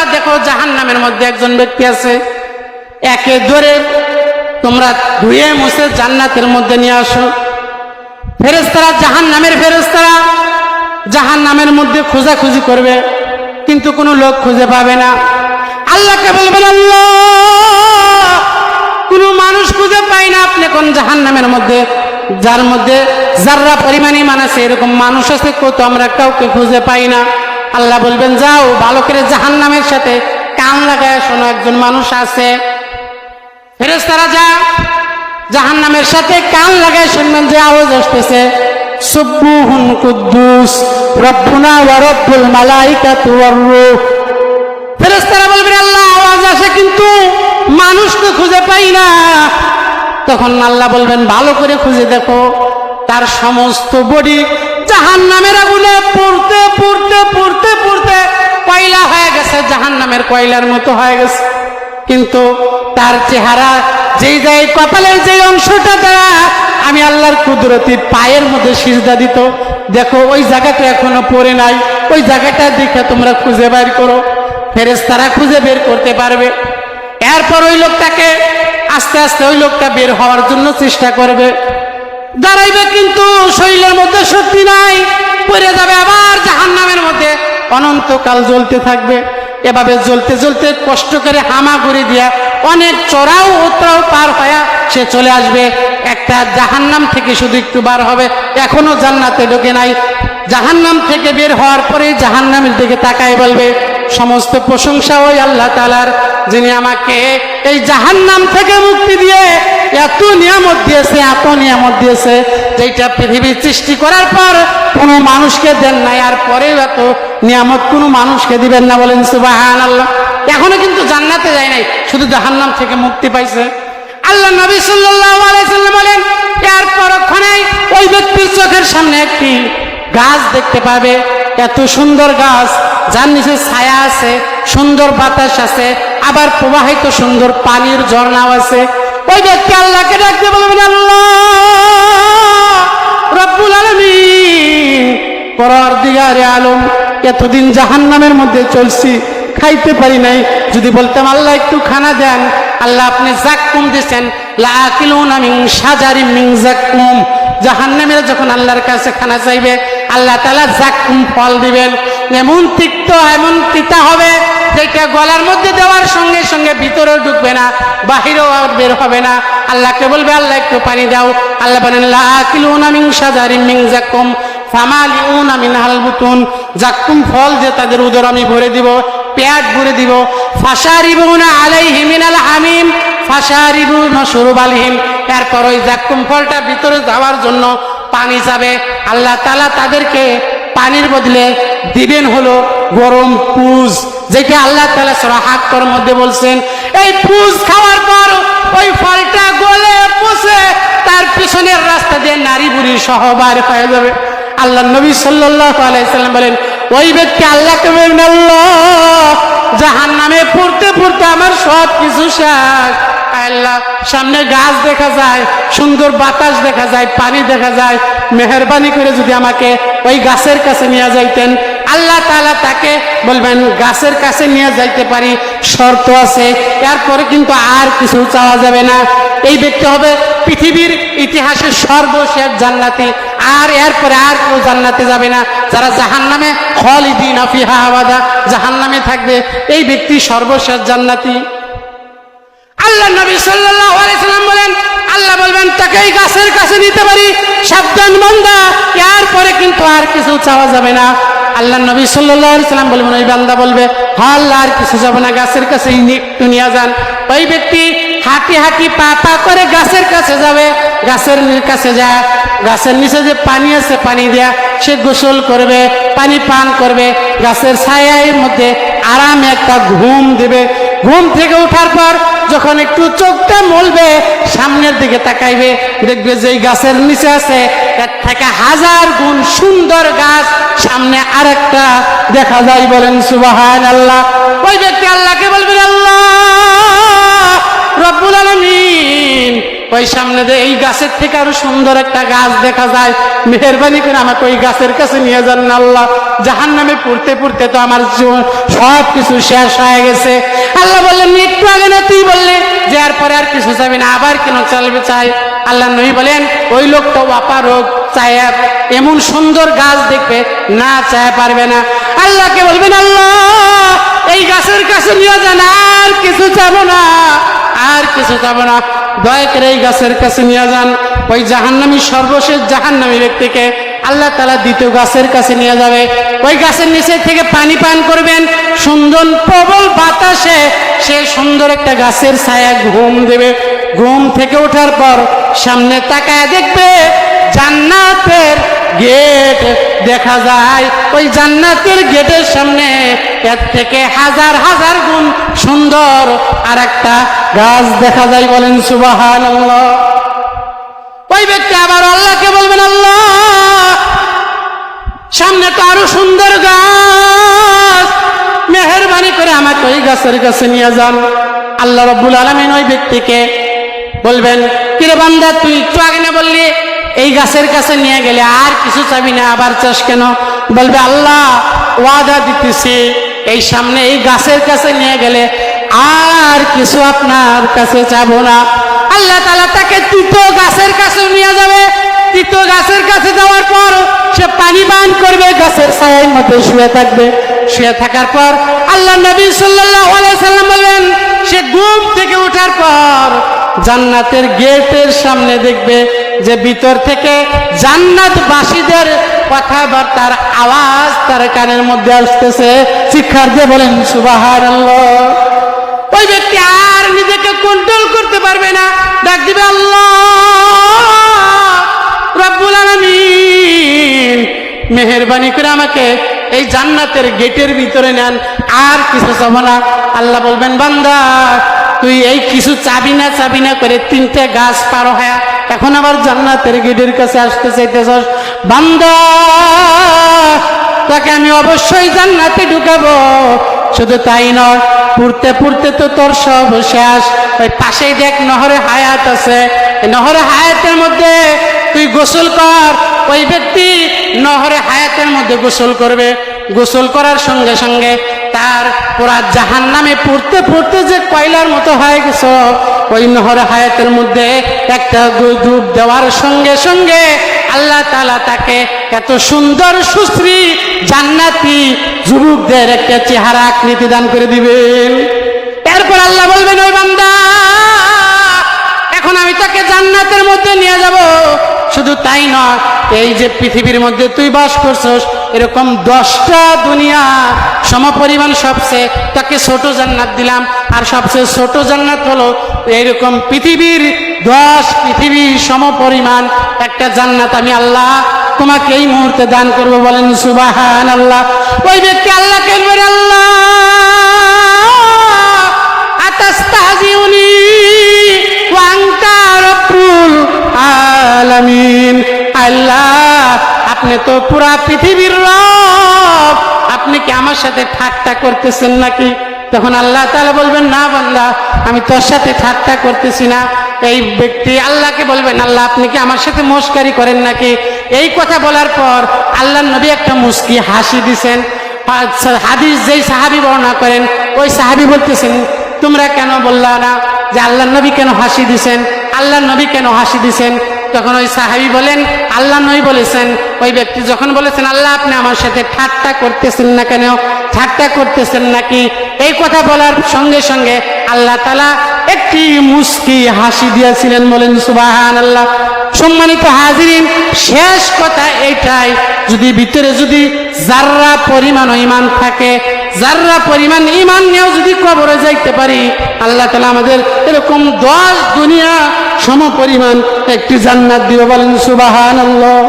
ফেরেস্তারা দেখো জাহান নামের মধ্যে একজন ব্যক্তি আছে। একে ধরে তোমরা ধুয়ে মুছে জান্নাতের মধ্যে নিয়ে আসো। ফেরেস্তারা জাহান নামের ফেরেস্তারা জাহান নামের মধ্যে খোঁজাখুঁজি করবে, কিন্তু কোনো লোক খুঁজে পাবে না। আল্লাহকে বলবেন, আল্লাহ, কোনো মানুষ খুঁজে পাই না আপনি কোন জাহান নামের মধ্যে। যার মধ্যে যাররা পরিমাণ ইমান আছে, এরকম মানুষ আছে, কত আমরা কাউকে খুঁজে পাই না। আল্লাহ বলবেন, যাও, ভালো করে জাহান নামের সাথে কান লাগায় শোনো, একজন মানুষ আছে। ফেরেস্তারা যা জাহান নামের সাথে কান লাগায় শুনবেন যে আওয়াজ আসতেছে। সুব্বুহুন কুদ্দুস, রব্বুনা ওয়া রব্বুল মালাইকাতু ওয়ার রূহ। ফেরেস্তারা বলবেন, আল্লাহ, আওয়াজ আসে কিন্তু মানুষ তো খুঁজে পাই না। তখন আল্লাহ বলবেন, ভালো করে খুঁজে দেখো, তার সমস্ত বডি জাহান নামের আগুনে পড়তে পড়তে পড়তে পড়তে কয়লা হয়ে গেছে জাহান নামের কয়লার মতো হয়ে গেছে। কিন্তু তার চেহারা যেই যায় কপালের যে অংশটা দ্বারা আমি আল্লাহর কুদরতি পায়ের মধ্যে সিজদা দিত। দেখো, ওই জায়গাটা এখনও পড়ে নাই। ওই জায়গাটা দেখে তোমরা খুঁজে বের করো। ফেরেস তারা খুঁজে বের করতে পারবে। এরপর ওই লোকটাকে আস্তে আস্তে ওই লোকটা বের হওয়ার জন্য চেষ্টা করবে। দাঁড়াইবে কিন্তু শরীরের মধ্যে শক্তি নাই, পড়ে যাবে আবার জাহান নামের মধ্যে। অনন্তকাল জ্বলতে থাকবে। এভাবে জ্বলতে জ্বলতে কষ্ট করে হামা করে দিয়া অনেক চড়াও উত্তরাও পার হয়ে সে চলে আসবে। একটা জাহান্নাম থেকে শুধু একটু বার হবে। এখনও জান্নাতে ঢোকে নাই। জাহান্নাম থেকে বের হওয়ার পরে জাহান্নামের দিকে তাকায় বলবে, সমস্ত প্রশংসা ওই আল্লাহ তালার যিনি আমাকে এই জাহান্নাম থেকে মুক্তি দিয়ে এত নিয়ামত দিয়েছে, এত নিয়ামত দিয়েছে যেটা পৃথিবীর সৃষ্টি করার পর কোনো মানুষকে দেন নাই, আর পরেও এত নিয়ামত কোনো মানুষকে দিবেন না বলেন সুবাহান আল্লাহ এখনও কিন্তু জান্নাতে যায় নাই, শুধু জাহান্নাম থেকে মুক্তি পাইছে। আল্লাহ নবী সাল্লাম বলেন, এর পরক্ষণে ওই ব্যক্তির চোখের সামনে একটি গাছ দেখতে পাবে। এত সুন্দর গাছ, যার নিচে ছায়া আছে, সুন্দর বাতাস আছে আবার প্রবাহিত সুন্দর পানির ঝর্ণাও আছে। ওই ব্যক্তি আল্লাহকে ডাকতে বলবেন, আল্লাহ রব্বুল আলমিন পরার আলম, এতদিন জাহান্নামের মধ্যে চলছি, খাইতে পারি নাই। যদি বলতাম, আল্লাহ, একটু খানা দেন, আল্লাহ আপনি জাক্কুম মিন জাক্কুম জাহান্নামের যখন আল্লাহর কাছে খানা চাইবে, আল্লাহ তাআলা জাক্কুম ফল দিবেন। এমন তিক্ত, এমন তিতা হবে যেটা গলার মধ্যে দেওয়ার সঙ্গে সঙ্গে ভিতরেও ঢুকবে না, বাহিরেও আর বের হবে না। আল্লাহকে বলবে, আল্লাহ, একটু পানি দাও। আল্লাহ বলেন লাকিলুন সাজারি জাক্কুম ফামালিউন মিন হালবুতুন জাক্কুম ফল যে তাদের উদর আমি ভরে দিব, পেট ভরে দিব। ফাশারিবুনা আলাইহি মিনাল হামিম ফাশারিবুনা শুরবালহিম এরপর ওই জাক্কুম ফলটা ভিতরে যাওয়ার জন্য পানি যাবে। আল্লাহ তাআলা তাদেরকে পানির বদলে দিবেন হলো গরম পুজ। যেটা আল্লাহ তাআলা সূরা হাক্কর মধ্যে বলছেন, এই পুজ খাওয়ার পর ওই ফলটা গলে পচে তার পিছনের রাস্তা দিয়ে নারী বুড়ি সহবার হয়ে যাবে। আল্লাহ নবী সাল্লাম বলেন, ওই ব্যক্তি আল্লাহকে বলবেন আল্লাহ জাহান নামে পড়তে পড়তে আমার সব কিছু শেষ আল্লাহ, সামনে গাছ দেখা যায়, সুন্দর বাতাস দেখা যায়, পানি দেখা যায়। মেহরবানি করে যদি আমাকে ওই গাছের কাছে নিয়ে যাইতেন আল্লাহ তাআলা তাকে বলবেন, গাছের কাছে নিয়ে যাইতে পারি, শর্ত আছে, এরপরে কিন্তু আর কিছু চাওয়া যাবে না। এই ব্যক্তি হবে পৃথিবীর ইতিহাসের সর্বশেষ জান্নাতি, আর এরপরে আর কেউ জান্নাতে যাবে না। যারা জাহান নামে খলিদিন আফিহা আবাদা জাহান নামে থাকবে, এই ব্যক্তি সর্বশেষ জান্নাতি। আল্লাহ নবী সাল্লাম বলেন, আল্লাহ বলবেন, তাকে এই গাছের কাছে নিতে পারি, সাবধান বান্দা। এর পরে কিন্তু আর কিছু চাওয়া যাবে না। আল্লাহ নবী সাল্লাম বলবেন ওই বান্দা বলবে হ্যাঁ আর কিছু যাবে না, গাছের কাছে একটু নিয়ে যান। ওই ব্যক্তি হাঁটি হাঁটি পা পা করে গাছের কাছে যাবে। গাছের কাছে যা গাছের নিচে যে পানি আছে, পানি দেয়া সে গোসল করবে, পানি পান করবে। গাছের ছায়ার মধ্যে আরামে একটা ঘুম দেবে। ঘুম থেকে ওঠার পর যখন একটু চোখটা মলবে, সামনের দিকে তাকাইবে, দেখবে যে গাছের নিচে আছে, এর থেকে হাজার গুণ সুন্দর দেখা যায় বলেন সুবাহান আল্লাহ ওই ব্যক্তি আল্লাহকে বলবেন, আল্লাহ আলমিন। ওই সামনে দিয়ে এই গাছের থেকে আরও সুন্দর একটা গাছ দেখা যায়। মেহরবানি করে আমাকে ওই গাছের কাছে নিয়ে যান, আল্লাহ। জাহান নামে পড়তে পড়তে তো আমার জীবন সব কিছু শেষ হয়ে গেছে। আল্লাহ বললেন, একটু আগে না তুই বললে যে আর পরে আর কিছু চাবি না, আবার কেন চলবে চাই? আল্লাহ নবী বলেন, ওই লোকটা অপারক চায়, এমন সুন্দর গাছ দেখবে, না চায় পারবে না। আল্লাহকে বলবেন, আল্লাহ, এই গাছের কাছে নিয়ে যান, আর কিছু চাবো না, আর কিছু চাবো না। দয়া করে এই গাছের কাছে নিয়ে যান। ওই জাহান্নামী সর্বশেষ জাহান্নামী ব্যক্তিকে আল্লাহ তালা দ্বিতীয় গাছের কাছে নিয়ে যাবে। ওই গাছের নিচে থেকে পানি পান করবেন। সুন্দর প্রবল বাতাসে সে সুন্দর একটা গাছের ছায়া ঘুম দেবে। ঘুম থেকে ওঠার পর সামনে তাকায় দেখবে জান্নাতের গেট দেখা যায়। ওই জান্নাতের গেটের সামনে এর থেকে হাজার হাজার গুণ সুন্দর আর একটা গাছ দেখা যায় বলেন সুবাহান ওই ব্যক্তি আবার আল্লাহকে বলবেন, আল্লাহ, সামনে তো আরও সুন্দর গাছ। মেহরবানি করে আমাকে ওই গাছের কাছে নিয়ে যান। আল্লাহ রব্বুল আলমিন ওই ব্যক্তিকে বলবেন, কিরে বান্দা, তুই একটু আগে না বললি এই গাছের কাছে নিয়ে গেলে আর কিছু চাবি না, আবার চাস কেন? বলবে, আল্লাহ, ওয়াদা দিতেছি। এই সামনে এই গাছের কাছে নিয়ে গেলে আর কিছু আপনার কাছে চাবো না। আল্লাহ তালা তাকে তৃতীয় গাছের কাছে নিয়ে যাবে। তৃতীয় গাছের কাছে যাওয়ার পর সে পানি পান করবে, গাছের ছায়ের মধ্যে শুয়ে থাকবে। শুয়ে থাকার পর আল্লাহ নবী সাল্লাম বলবেন সে ঘুম থেকে ওঠার পর জান্নাতের গেটের সামনে দেখবে যে ভিতর থেকে জান্নাতবাসীদের কথাবার্তার আওয়াজ তার কানের মধ্যে আসতেছে। শিক্ষার দিয়ে বলেন সুবাহার ওই ব্যক্তি আর নিজেকে কন্ট্রোল করতে পারবে না। ডাক দিবে, আল্লাহ মেহরবানি করে আমাকে এই জান্নাতের গেটের ভিতরে নেন। আর কিছু চাব না। আল্লাহ বলবেন, বান্দা, তুই এই কিছু চাবি না চাবি না করে তিনটে গাছ পার হয়ে এখন আবার জান্নাতের গেটের কাছে আসতে চাইতেছস। বান্দা, তাকে আমি অবশ্যই জান্নাতে ঢুকাবো। শুধু তাই নয়, পুড়তে পুড়তে তো তোর সব শেষ। ওই পাশেই দেখ নহরে হায়াত আছে। নহরে হায়াতের মধ্যে তুই গোসল কর। ওই ব্যক্তি নহরে হায়াতের মধ্যে গোসল করবে। গোসল করার সঙ্গে সঙ্গে তার পুরা জাহান নামে পড়তে পড়তে যে কয়লার মতো হয়ে গেছ, ওই নহরে হায়াতের মধ্যে একটা ডুব দেওয়ার সঙ্গে সঙ্গে আল্লাহ তালা তাকে এত সুন্দর সুশ্রী জান্নাতি যুবকদের একটা চেহারা আকৃতি দান করে দিবেন। এরপর আল্লাহ বলবেন, ওই বান্দা, এখন আমি তাকে জান্নাতের মধ্যে নিয়ে যাব। শুধু তাই নয়, এই যে পৃথিবীর মধ্যে তুই বাস করছস, এরকম দশটা দুনিয়া সমপরিমাণ সবচেয়ে, তাকে ছোট জান্নাত দিলাম। আর সবচেয়ে ছোট জান্নাত হলো এরকম পৃথিবীর দশ পৃথিবীর সমপরিমাণ একটা জান্নাত আমি আল্লাহ তোমাকে এই মুহূর্তে দান করব বলেন সুবাহান আল্লাহ ওই ব্যক্তি আল্লাহকে সাথে ঠাট্টা করতেছেন নাকি? তখন আল্লাহ তাআলা বলবেন, না বান্দা, আমি তোর সাথে ঠাট্টা করতেছি না। এই ব্যক্তি আল্লাহকে বলবেন, আল্লাহ, আপনি কি আমার সাথে মস্কারি করেন নাকি? এই কথা বলার পর আল্লাহ নবী একটা মুস্কি হাসি দিছেন। হাদিস যেই সাহাবি বর্ণনা করেন, ওই সাহাবি বলতেছেন, তোমরা কেন বললা না যে আল্লাহ নবী কেন হাসি দিছেন? আল্লাহ নবী কেন হাসি দিছেন? তখন ওই সাহাবি বলেন, আল্লাহ নবী বলেছেন, ওই ব্যক্তি যখন বলেছেন, আল্লাহ আপনি আমার সাথে ঠাট্টা করতেছেন না কেন? ঠাট্টা করতেছেন নাকি? এই কথা বলার সঙ্গে সঙ্গে আল্লাহ তালা একটি মুস্কি হাসি দিয়েছিলেন, বলেন সুবাহান আল্লাহ সম্মানিত হাজিরিন, শেষ কথা এইটাই, যদি ভিতরে যদি জাররা পরিমাণ ইমান থাকে জাররা পরিমাণ ইমান নিয়েও যদি কবরে যাইতে পারি, আল্লাহ তালা আমাদের এরকম দশ দুনিয়া সম পরিমাণ একটি জান্নাত দিব বলেন সুবাহান আল্লাহ